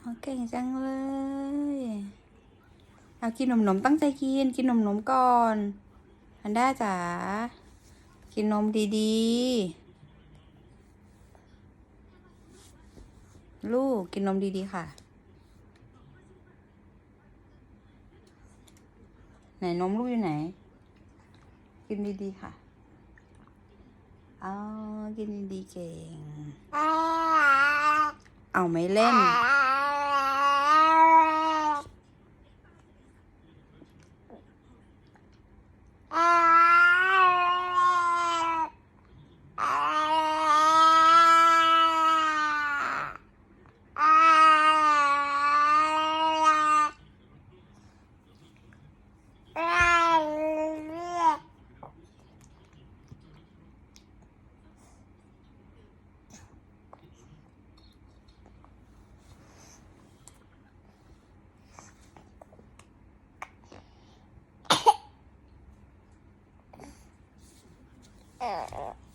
โอเก่งจังเลย เอากินนมนมๆตั้งใจกิน กินนมนมๆก่อนอันด้าจ๋า กินนมดีๆ ลูกกินนมดีๆ ค่ะ ไหนนมลูกอยู่ไหน กินดีๆ ค่ะเอากินดีๆ เก่ง เอาไม่เล่น Uh...